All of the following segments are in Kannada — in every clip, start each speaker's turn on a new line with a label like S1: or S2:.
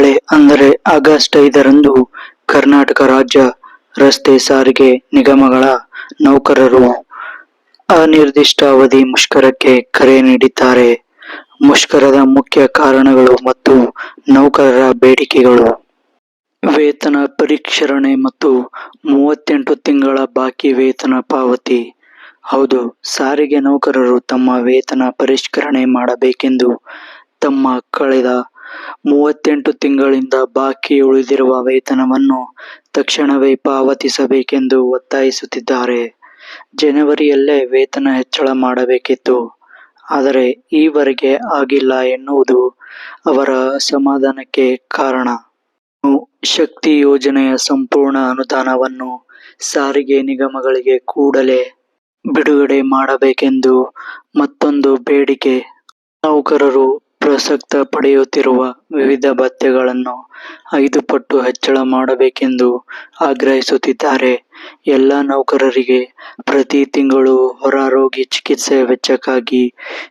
S1: ನಾಳೆ ಅಂದರೆ ಆಗಸ್ಟ್ ಐದರಂದು ಕರ್ನಾಟಕ ರಾಜ್ಯ ರಸ್ತೆ ಸಾರಿಗೆ ನಿಗಮಗಳ ನೌಕರರು ಅನಿರ್ದಿಷ್ಟ ಅವಧಿ ಮುಷ್ಕರಕ್ಕೆ ಕರೆ ನೀಡಿದ್ದಾರೆ. ಮುಷ್ಕರದ ಮುಖ್ಯ ಕಾರಣಗಳು ಮತ್ತು ನೌಕರರ ಬೇಡಿಕೆಗಳು. ವೇತನ ಪರಿಷ್ಕರಣೆ ಮತ್ತು ಮೂವತ್ತೆಂಟು ತಿಂಗಳ ಬಾಕಿ ವೇತನ ಪಾವತಿ. ಹೌದು, ಸಾರಿಗೆ ನೌಕರರು ತಮ್ಮ ವೇತನ ಪರಿಷ್ಕರಣೆ ಮಾಡಬೇಕೆಂದು ತಮ್ಮ ಕಳೆದ ಮೂವತ್ತೆಂಟು ತಿಂಗಳಿಂದ ಬಾಕಿ ಉಳಿದಿರುವ ವೇತನವನ್ನು ತಕ್ಷಣವೇ ಪಾವತಿಸಬೇಕೆಂದು ಒತ್ತಾಯಿಸುತ್ತಿದ್ದಾರೆ. ಜನವರಿಯಲ್ಲೇ ವೇತನ ಹೆಚ್ಚಳ ಮಾಡಬೇಕಿತ್ತು. ಆದರೆ ಈವರೆಗೆ ಆಗಿಲ್ಲ ಎನ್ನುವುದು ಅವರ ಸಮಾಧಾನಕ್ಕೆ ಕಾರಣ. ಶಕ್ತಿ ಯೋಜನೆಯ ಸಂಪೂರ್ಣ ಅನುದಾನವನ್ನು ಸಾರಿಗೆ ನಿಗಮಗಳಿಗೆ ಕೂಡಲೇ ಬಿಡುಗಡೆ ಮಾಡಬೇಕೆಂದು ಮತ್ತೊಂದು ಬೇಡಿಕೆ. ನೌಕರರು ಪ್ರಸಕ್ತ ಪಡೆಯುತ್ತಿರುವ ವಿವಿಧ ಭತ್ಯೆಗಳನ್ನು ಐದು ಪಟ್ಟು ಹೆಚ್ಚಳ ಮಾಡಬೇಕೆಂದು ಆಗ್ರಹಿಸುತ್ತಿದ್ದಾರೆ. ಎಲ್ಲ ನೌಕರರಿಗೆ ಪ್ರತಿ ತಿಂಗಳು ರೋಗಿ ಚಿಕಿತ್ಸೆ ವೆಚ್ಚಕ್ಕಾಗಿ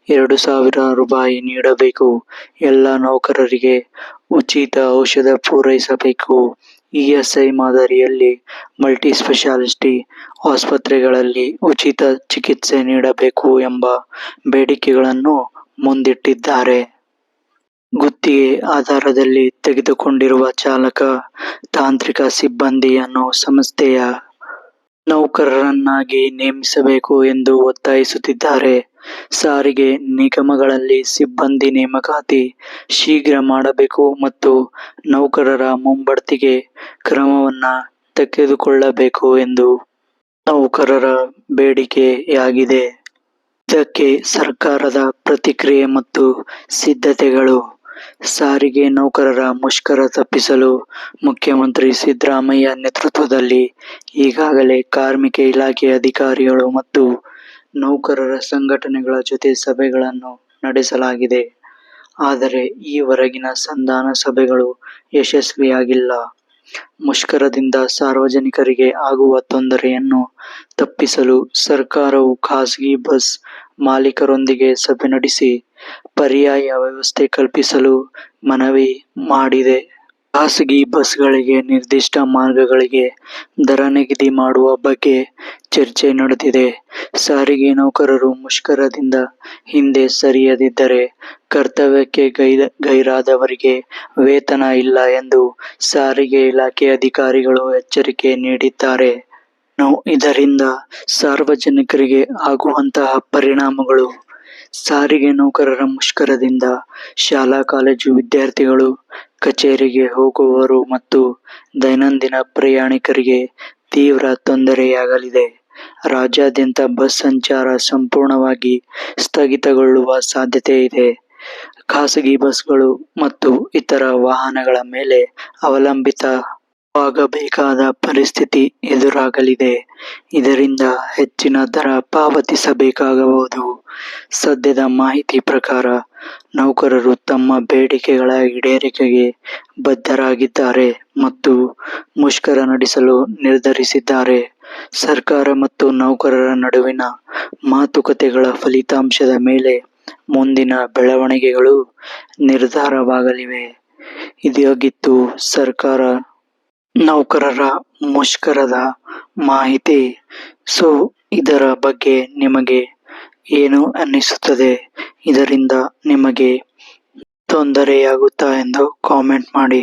S1: ಎರಡು ಸಾವಿರ ರೂಪಾಯಿ ನೀಡಬೇಕು. ಎಲ್ಲ ನೌಕರರಿಗೆ ಉಚಿತ ಔಷಧ ಪೂರೈಸಬೇಕು. ಇಎಸ್ಐ ಮಾದರಿಯಲ್ಲಿ ಮಲ್ಟಿ ಸ್ಪೆಷಾಲಿಟಿ ಆಸ್ಪತ್ರೆಗಳಲ್ಲಿ ಉಚಿತ ಚಿಕಿತ್ಸೆ ನೀಡಬೇಕು ಎಂಬ ಬೇಡಿಕೆಗಳನ್ನು ಮುಂದಿಟ್ಟಿದ್ದಾರೆ. ಗುತ್ತಿಗೆ ಆಧಾರದಲ್ಲಿ ತೆಗೆದುಕೊಂಡಿರುವ ಚಾಲಕ ತಾಂತ್ರಿಕ ಸಿಬ್ಬಂದಿಯನ್ನು ಸಂಸ್ಥೆಯ ನೌಕರರನ್ನಾಗಿ ನೇಮಿಸಬೇಕು ಎಂದು ಒತ್ತಾಯಿಸುತ್ತಿದ್ದಾರೆ. ಸಾರಿಗೆ ನಿಗಮಗಳಲ್ಲಿ ಸಿಬ್ಬಂದಿ ನೇಮಕಾತಿ ಶೀಘ್ರ ಮಾಡಬೇಕು ಮತ್ತು ನೌಕರರ ಮುಂಬಡ್ತಿಗೆ ಕ್ರಮವನ್ನು ತೆಗೆದುಕೊಳ್ಳಬೇಕು ಎಂದು ನೌಕರರ ಬೇಡಿಕೆಯಾಗಿದೆ. ಇದಕ್ಕೆ ಸರ್ಕಾರದ ಪ್ರತಿಕ್ರಿಯೆ ಮತ್ತು ಸಿದ್ಧತೆಗಳು ಸಾರಿಗೆ ನೌಕರರ ಮುಷ್ಕರ ತಪ್ಪಿಸಲು ಮುಖ್ಯಮಂತ್ರಿ ಸಿದ್ದರಾಮಯ್ಯ ನೇತೃತ್ವದಲ್ಲಿ ಈಗಾಗಲೇ ಕಾರ್ಮಿಕ ಇಲಾಖೆ ಅಧಿಕಾರಿಗಳು ಮತ್ತು ನೌಕರರ ಸಂಘಟನೆಗಳ ಜೊತೆ ಸಭೆಗಳನ್ನು ನಡೆಸಲಾಗಿದೆ. ಆದರೆ ಈವರೆಗಿನ ಸಂಧಾನ ಸಭೆಗಳು ಯಶಸ್ವಿಯಾಗಿಲ್ಲ. ಮುಷ್ಕರದಿಂದ ಸಾರ್ವಜನಿಕರಿಗೆ ಆಗುವ ತೊಂದರೆಯನ್ನು ತಪ್ಪಿಸಲು ಸರ್ಕಾರವು ಖಾಸಗಿ ಬಸ್ ಮಾಲೀಕರೊಂದಿಗೆ ಸಭೆ ನಡೆಸಿ ಪರ್ಯಾಯ ವ್ಯವಸ್ಥೆ ಕಲ್ಪಿಸಲು ಮನವಿ ಮಾಡಿದೆ. ಖಾಸಗಿ ಬಸ್ಗಳಿಗೆ ನಿರ್ದಿಷ್ಟ ಮಾರ್ಗಗಳಿಗೆ ದರ ನಿಗದಿ ಮಾಡುವ ಬಗ್ಗೆ ಚರ್ಚೆ ನಡೆದಿದೆ. ಸಾರಿಗೆ ನೌಕರರು ಮುಷ್ಕರದಿಂದ ಹಿಂದೆ ಸರಿಯದಿದ್ದರೆ ಕರ್ತವ್ಯಕ್ಕೆ ಗೈರಾದವರಿಗೆ ವೇತನ ಇಲ್ಲ ಎಂದು ಸಾರಿಗೆ ಇಲಾಖೆ ಅಧಿಕಾರಿಗಳು ಎಚ್ಚರಿಕೆ ನೀಡಿದ್ದಾರೆ. ಇದರಿಂದ ಸಾರ್ವಜನಿಕರಿಗೆ ಆಗುವಂತಹ ಪರಿಣಾಮಗಳು. ಸಾರಿಗೆ ನೌಕರರ ಮುಷ್ಕರದಿಂದ ಶಾಲಾ, ಕಾಲೇಜು ವಿದ್ಯಾರ್ಥಿಗಳು ಕಚೇರಿಗೆ ಹೋಗುವವರು ಮತ್ತು ದೈನಂದಿನ ಪ್ರಯಾಣಿಕರಿಗೆ ತೀವ್ರ ತೊಂದರೆಯಾಗಲಿದೆ. ರಾಜ್ಯಾದ್ಯಂತ ಬಸ್ ಸಂಚಾರ ಸಂಪೂರ್ಣವಾಗಿ ಸ್ಥಗಿತಗೊಳ್ಳುವ ಸಾಧ್ಯತೆ ಇದೆ. ಖಾಸಗಿ ಬಸ್ಗಳು ಮತ್ತು ಇತರ ವಾಹನಗಳ ಮೇಲೆ ಅವಲಂಬಿತವಾಗಬೇಕಾದ ಪರಿಸ್ಥಿತಿ ಎದುರಾಗಲಿದೆ. ಇದರಿಂದ ಹೆಚ್ಚಿನ ದರ ಪಾವತಿಸಬೇಕಾಗಬಹುದು. ಸದ್ಯದ ಮಾಹಿತಿ ಪ್ರಕಾರ ನೌಕರರು ತಮ್ಮ ಬೇಡಿಕೆಗಳ ಈಡೇರಿಕೆಗೆ ಬದ್ಧರಾಗಿದ್ದಾರೆ ಮತ್ತು ಮುಷ್ಕರ ನಡೆಸಲು ನಿರ್ಧರಿಸಿದ್ದಾರೆ. ಸರ್ಕಾರ ಮತ್ತು ನೌಕರರ ನಡುವಿನ ಮಾತುಕತೆಗಳ ಫಲಿತಾಂಶದ ಮೇಲೆ ಮುಂದಿನ ಬೆಳವಣಿಗೆಗಳು ನಿರ್ಧಾರವಾಗಲಿವೆ. ಇದಾಗಿತ್ತು ಸರ್ಕಾರ. ನೌಕರರ ಮುಷ್ಕರದ ಮಾಹಿತಿ. ಸೊ, ಇದರ ಬಗ್ಗೆ ನಿಮಗೆ ಏನು ಅನ್ನಿಸುತ್ತದೆ? ಇದರಿಂದ ನಿಮಗೆ ತೊಂದರೆಯಾಗುತ್ತಾ ಎಂದು ಕಾಮೆಂಟ್ ಮಾಡಿ.